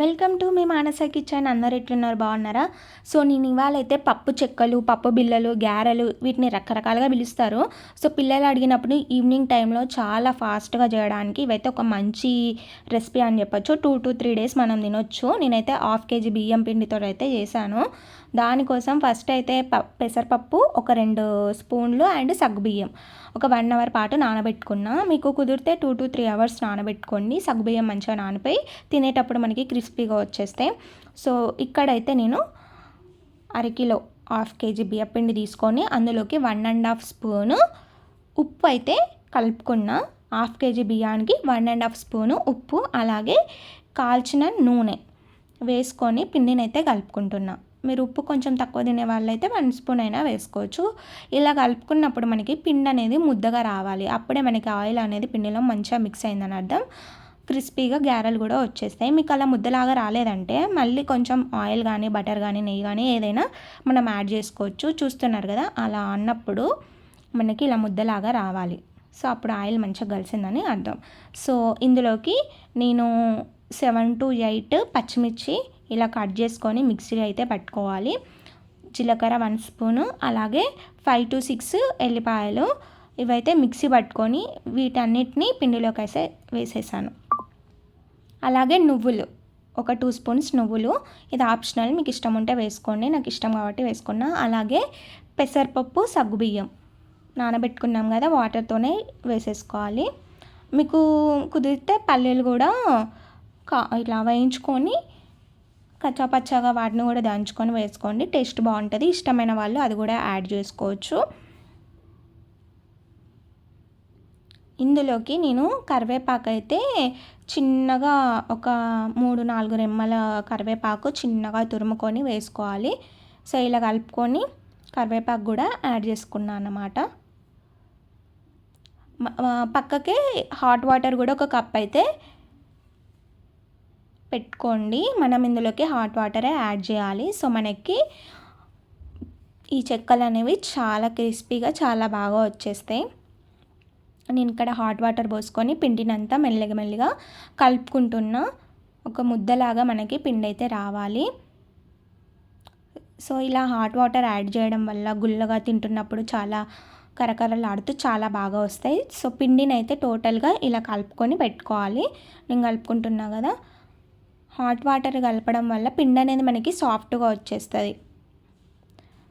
Welcome to మీ Manasa kitchen. అందరు ఎట్లున్నారు? బాగున్నారా? సో నేను ఇవాళ అయితే పప్పు చెక్కలు పప్పు బిళ్ళలు గారెలు వీటిని రకరకాలుగా పిలుస్తారు. సో పిల్లలు అడిగినప్పుడు ఈవినింగ్ టైంలో చాలా ఫాస్ట్గా చేయడానికి ఇవైతే ఒక మంచి రెసిపీ అని చెప్పొచ్చు. టూ టు త్రీ డేస్ మనం తినొచ్చు. నేనైతే హాఫ్ కేజీ బియ్యం పిండితో అయితే చేశాను. దానికోసం ఫస్ట్ అయితే ప పెసరపప్పు ఒక రెండు స్పూన్లు అండ్ సగ్గుబియ్యం ఒక వన్ అవర్ పాటు నానబెట్టుకున్నా. మీకు కుదిరితే టూ టు త్రీ అవర్స్ నానబెట్టుకోండి. సగ్గుబియ్యం మంచిగా నానిపోయి తినేటప్పుడు మనకి క్రిస్పీగా వచ్చేస్తాయి. సో ఇక్కడైతే నేను అరకిలో హాఫ్ కేజీ బియ్యపిండి తీసుకొని అందులోకి వన్ అండ్ హాఫ్ స్పూను ఉప్పు అయితే కలుపుకున్న. హాఫ్ కేజీ బియ్యానికి వన్ అండ్ హాఫ్ స్పూను ఉప్పు అలాగే కాల్చిన నూనె వేసుకొని పిండిని అయితే కలుపుకుంటున్నా. మీరు ఉప్పు కొంచెం తక్కువ తినే వాళ్ళైతే వన్ స్పూన్ అయినా వేసుకోవచ్చు. ఇలా కలుపుకున్నప్పుడు మనకి పిండి అనేది ముద్దగా రావాలి. అప్పుడే మనకి ఆయిల్ అనేది పిండిలో మంచిగా మిక్స్ అయిందని అర్థం. క్రిస్పీగా గారెలు కూడా వచ్చేస్తాయి. మీకు అలా ముద్దలాగా రాలేదంటే మళ్ళీ కొంచెం ఆయిల్ కానీ బటర్ కానీ నెయ్యి కానీ ఏదైనా మనం యాడ్ చేసుకోవచ్చు. చూస్తున్నారు కదా అలా అన్నప్పుడు మనకి ఇలా ముద్దలాగా రావాలి. సో అప్పుడు ఆయిల్ మంచిగా కలిసిందని అర్థం. సో ఇందులోకి నేను సెవెన్ టు ఎయిట్ పచ్చిమిర్చి ఇలా కట్ చేసుకొని మిక్సీ అయితే పట్టుకోవాలి. జీలకర్ర వన్ స్పూను అలాగే ఫైవ్ టు సిక్స్ ఎల్లిపాయలు ఇవైతే మిక్సీ పట్టుకొని వీటన్నిటిని పిండిలోకి అయితే వేసేసాను. అలాగే నువ్వులు. ఒక టూ స్పూన్స్ నువ్వులు. ఇది ఆప్షనల్. మీకు ఇష్టం ఉంటే వేసుకోండి. నాకు ఇష్టం కాబట్టి వేసుకున్నా. అలాగే పెసరపప్పు సగ్గుబియ్యం నానబెట్టుకున్నాం కదా వాటర్తోనే వేసేసుకోవాలి. మీకు కుదిరితే పల్లీలు కూడా కా ఇట్లా వేయించుకొని కచ్చాపచ్చాగా వాటిని కూడా దంచుకొని వేసుకోండి. టేస్ట్ బాగుంటుంది. ఇష్టమైన వాళ్ళు అది కూడా యాడ్ చేసుకోవచ్చు. ఇందులోకి నేను కరివేపాకు అయితే చిన్నగా ఒక మూడు నాలుగు రెమ్మల కరివేపాకు చిన్నగా తురుముకొని వేసుకోవాలి. సో ఇలా కలుపుకొని కరివేపాకు కూడా యాడ్ చేసుకున్నాను అన్నమాట. పక్కకే హాట్ వాటర్ కూడా ఒక కప్ అయితే పెట్టుకోండి. మనం ఇందులోకి హాట్ వాటరే యాడ్ చేయాలి. సో మనకి ఈ చెక్కలు అనేవి చాలా క్రిస్పీగా చాలా బాగా వచ్చేస్తాయి. నేను ఇక్కడ హాట్ వాటర్ పోసుకొని పిండినంతా మెల్లగా మెల్లిగా కలుపుకుంటున్నా. ఒక ముద్దలాగా మనకి పిండి అయితే రావాలి. సో ఇలా హాట్ వాటర్ యాడ్ చేయడం వల్ల గుల్లగా తింటున్నప్పుడు చాలా కరకరలాడుతూ చాలా బాగా వస్తాయి. సో పిండిని అయితే టోటల్గా ఇలా కలుపుకొని పెట్టుకోవాలి. నేను కలుపుకుంటున్నా కదా. హాట్ వాటర్ కలపడం వల్ల పిండి అనేది మనకి సాఫ్ట్గా వచ్చేస్తుంది.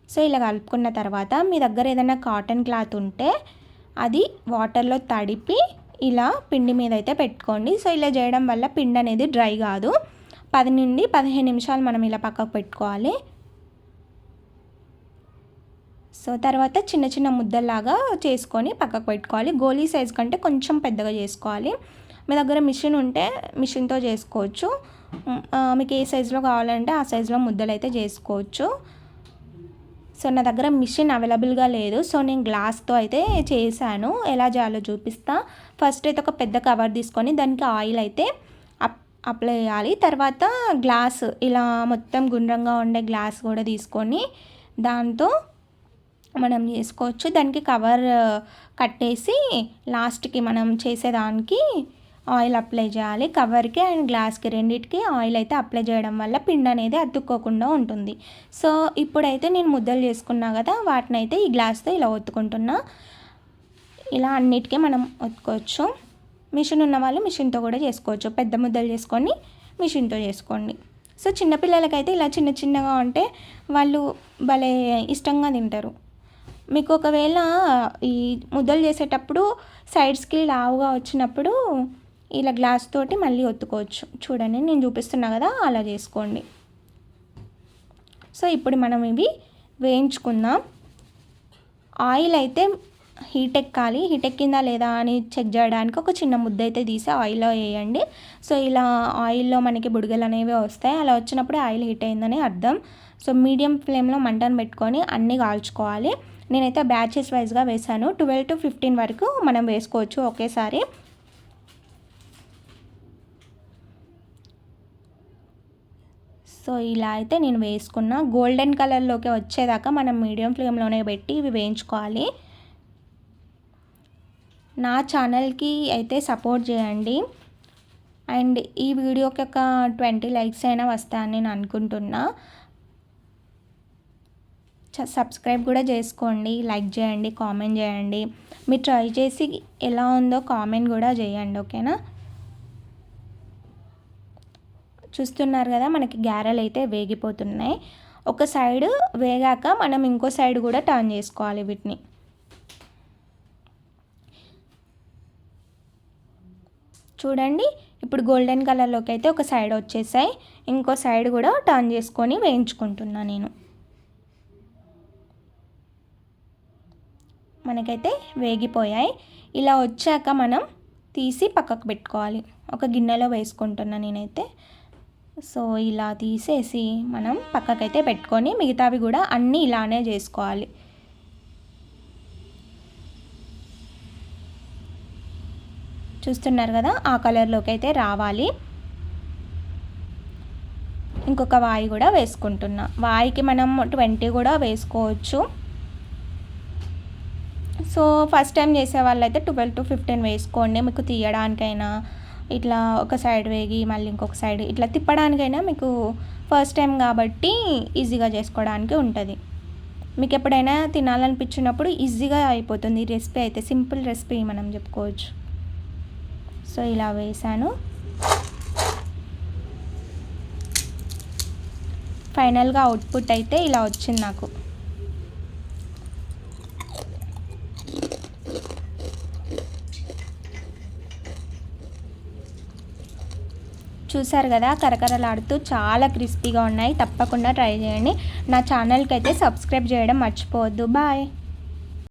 సో ఇలా కలుపుకున్న తర్వాత మీ దగ్గర ఏదైనా కాటన్ క్లాత్ ఉంటే అది వాటర్లో తడిపి ఇలా పిండి మీద అయితే పెట్టుకోండి. సో ఇలా చేయడం వల్ల పిండి అనేది డ్రై కాదు. పది నుండి పదిహేను నిమిషాలు మనం ఇలా పక్కకు పెట్టుకోవాలి. సో తర్వాత చిన్న చిన్న ముద్దల్లాగా చేసుకొని పక్కకు పెట్టుకోవాలి. గోలీ సైజ్ కంటే కొంచెం పెద్దగా చేసుకోవాలి. మీ దగ్గర మిషన్ ఉంటే మిషన్తో చేసుకోవచ్చు. మీకు ఏ సైజులో కావాలంటే ఆ సైజులో ముద్దలు అయితే చేసుకోవచ్చు. సో నా దగ్గర మిషన్ అవైలబుల్గా లేదు. సో నేను గ్లాస్తో అయితే చేశాను. ఎలా చేయాలో చూపిస్తా. ఫస్ట్ అయితే ఒక పెద్ద కవర్ తీసుకొని దానికి ఆయిల్ అయితే అప్ అప్లై చేయాలి. తర్వాత గ్లాస్ ఇలా మొత్తం గుండ్రంగా ఉండే గ్లాస్ కూడా తీసుకొని దాంతో మనం చేసుకోవచ్చు. దానికి కవర్ కట్టేసి లాస్ట్కి మనం చేసేదానికి ఆయిల్ అప్లై చేయాలి కవర్కి అండ్ గ్లాస్కి రెండింటికి ఆయిల్ అయితే అప్లై చేయడం వల్ల పిండి అనేది అతుక్కోకుండా ఉంటుంది. సో ఇప్పుడైతే నేను ముద్దలు చేసుకున్నా కదా వాటిని అయితే ఈ గ్లాస్తో ఇలా ఒత్తుకుంటున్నా. ఇలా అన్నిటికీ మనం ఒత్తుకోవచ్చు. మిషన్ ఉన్న వాళ్ళు మిషన్తో కూడా చేసుకోవచ్చు. పెద్ద ముద్దలు చేసుకొని మిషన్తో చేసుకోండి. సో చిన్నపిల్లలకైతే ఇలా చిన్న చిన్నగా ఉంటే వాళ్ళు భలే ఇష్టంగా తింటారు. మీకు ఒకవేళ ఈ ముద్దలు చేసేటప్పుడు సైడ్స్కి లావుగా వచ్చినప్పుడు ఇలా గ్లాస్ తోటి మళ్ళీ ఒత్తుకోవచ్చు. చూడండి నేను చూపిస్తున్నా కదా అలా చేసుకోండి. సో ఇప్పుడు మనం ఇవి వేయించుకుందాం. ఆయిల్ అయితే హీట్ ఎక్కాలి. హీట్ ఎక్కిందా లేదా అని చెక్ చేయడానికి ఒక చిన్న ముద్ద అయితే తీసి ఆయిల్లో వేయండి. సో ఇలా ఆయిల్లో మనకి బుడగలు అనేవి వస్తాయి. అలా వచ్చినప్పుడు ఆయిల్ హీట్ అయిందని అర్థం. సో మీడియం ఫ్లేమ్లో మంటను పెట్టుకొని అన్నీ కాల్చుకోవాలి. నేనైతే బ్యాచెస్ వైజ్గా వేసాను ట్వెల్వ్ టు ఫిఫ్టీన్ వరకు మనం వేసుకోవచ్చు ఒకేసారి. సో ఇలా అయితే నేను వేసుకున్న. గోల్డెన్ కలర్లోకి వచ్చేదాకా మనం మీడియం ఫ్లేమ్లోనే పెట్టి ఇవి వేయించుకోవాలి. నా ఛానల్కి అయితే సపోర్ట్ చేయండి. అండ్ ఈ వీడియోకి ఒక ట్వంటీ లైక్స్ అయినా వస్తాయని నేను అనుకుంటున్నా. సబ్స్క్రైబ్ కూడా చేసుకోండి లైక్ చేయండి కామెంట్ చేయండి. మీరు ట్రై చేసి ఎలా ఉందో కామెంట్ కూడా చేయండి ఓకేనా చూస్తున్నారు కదా మనకి గ్యారెలు అయితే వేగిపోతున్నాయి. ఒక సైడ్ వేగాక మనం ఇంకో సైడ్ కూడా టర్న్ చేసుకోవాలి వీటిని. చూడండి ఇప్పుడు గోల్డెన్ కలర్లోకి అయితే ఒక సైడ్ వచ్చేసాయి. ఇంకో సైడ్ కూడా టర్న్ చేసుకొని వేయించుకుంటున్నా నేను. మనకైతే వేగిపోయాయి. ఇలా వచ్చాక మనం తీసి పక్కకు పెట్టుకోవాలి. ఒక గిన్నెలో వేసుకుంటున్నా నేనైతే. సో ఇలా తీసేసి మనం పక్కకైతే పెట్టుకొని మిగతావి కూడా అన్నీ ఇలానే చేసుకోవాలి. చూస్తున్నారు కదా ఆ కలర్లోకి అయితే రావాలి. ఇంకొక వాయి కూడా వేసుకుంటున్నా. వాయికి మనం ట్వంటీ కూడా వేసుకోవచ్చు. సో ఫస్ట్ టైం చేసే వాళ్ళైతే ట్వెల్వ్ టు ఫిఫ్టీన్ వేసుకోండి. మీకు తీయడానికైనా ఇట్లా ఒక సైడ్ వేగి మళ్ళీ ఇంకొక సైడ్ ఇట్లా తిప్పడానికైనా మీకు ఫస్ట్ టైం కాబట్టి ఈజీగా చేసుకోవడానికి ఉంటుంది. మీకు ఎప్పుడైనా తినాలనిపించినప్పుడు ఈజీగా అయిపోతుంది. ఈ రెసిపీ అయితే సింపుల్ రెసిపీ మనం చెప్పుకోవచ్చు. సో ఇలా వేసాను. ఫైనల్గా అవుట్పుట్ అయితే ఇలా వచ్చింది నాకు. చూసారు కదా కరకరలాడుతూ చాలా క్రిస్పీగా ఉన్నాయి. తప్పకుండా ట్రై చేయండి. నా ఛానల్కి అయితే సబ్స్క్రైబ్ చేయడం మర్చిపోవద్దు. బాయ్.